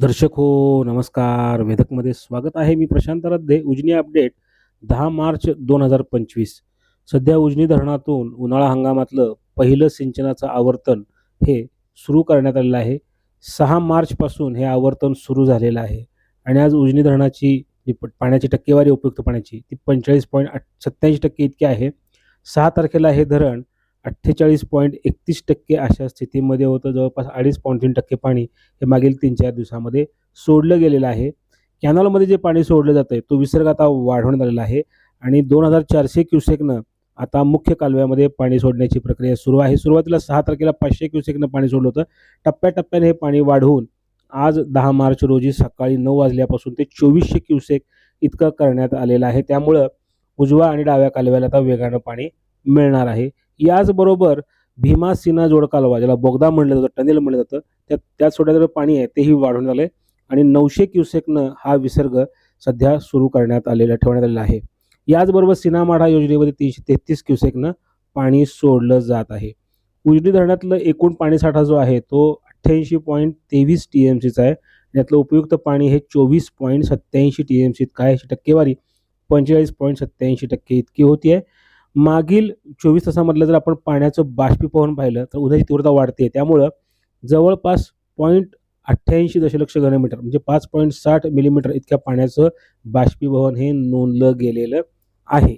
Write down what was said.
दर्शक हो नमस्कार. वेदकमध्ये स्वागत आहे. मी प्रशांत रद्दे. उजनी अपडेट दहा मार्च दोन हजार पंचवीस. सध्या उजनी धरणातून उन्हाळा हंगामातलं पहिलं सिंचनाचं आवर्तन हे सुरू करण्यात आलेलं आहे. सहा मार्चपासून हे आवर्तन सुरू झालेलं आहे. आणि आज उजनी धरणाची जी प- पाण्याची टक्केवारी उपयुक्त पाण्याची ती पंचेचाळीस पॉईंट अठ सत्त्याऐंशी टक्के इतकी आहे. सहा तारखेला हे धरण अठ्ठेचाळीस पॉईंट एकतीस टक्के अशा स्थितीमध्ये होतं. जवळपास अडीच पॉईंट तीन टक्के पाणी हे मागील तीन चार दिवसामध्ये सोडलं गेलेलं आहे. कॅनॉलमध्ये जे पाणी सोडलं जातं आहे तो विसर्ग आता वाढवण्यात आलेला आहे. आणि दोन हजार चारशे क्युसेकनं आता मुख्य कालव्यामध्ये पाणी सोडण्याची प्रक्रिया सुरू आहे. सुरुवातीला सहा तारखेला पाचशे क्युसेकनं पाणी सोडलं होतं. टप्प्याटप्प्याने हे पाणी वाढवून आज दहा मार्च रोजी सकाळी नऊ वाजल्यापासून ते चोवीसशे क्युसेक इतकं करण्यात आलेलं आहे. त्यामुळं उजवा आणि डाव्या कालव्याला आता वेगानं पाणी मिळणार आहे. याचबरोबर भीमा सिन्हा जोडकालवा ज्याला बोगदा म्हणलं जातं टनेल म्हणलं जातं त्या त्यात सोडण्याचं पाणी आहे तेही वाढवण्यात आलं आहे आणि नऊशे क्युसेकनं हा विसर्ग सध्या सुरू करण्यात आलेला ठेवण्यात आलेला आहे. याचबरोबर सिनामाढा योजनेमध्ये तीनशे तेहतीस क्युसेकनं पाणी सोडलं जात आहे. उजनी धरणातलं एकूण पाणीसाठा जो आहे तो अठ्ठ्याऐंशी पॉईंट तेवीस टी एम सीचा आहे. यातलं उपयुक्त पाणी हे चोवीस पॉईंट सत्त्याऐंशी टी एम सीत काय याची टक्केवारी पंचेचाळीस पॉईंट सत्त्याऐंशी टक्के इतकी होती आहे मागील चोवीस तासामधलं जर आपण पाण्याचं बाष्पीभवन पाहिलं तर उन्हाची तीव्रता वाढते. त्यामुळं जवळपास पॉईंट अठ्ठ्याऐंशी दशलक्ष घनमीटर म्हणजे पाच पॉईंट साठ मिलीमीटर इतक्या पाण्याचं बाष्पीभवन हे नोंदलं गेलेलं आहे.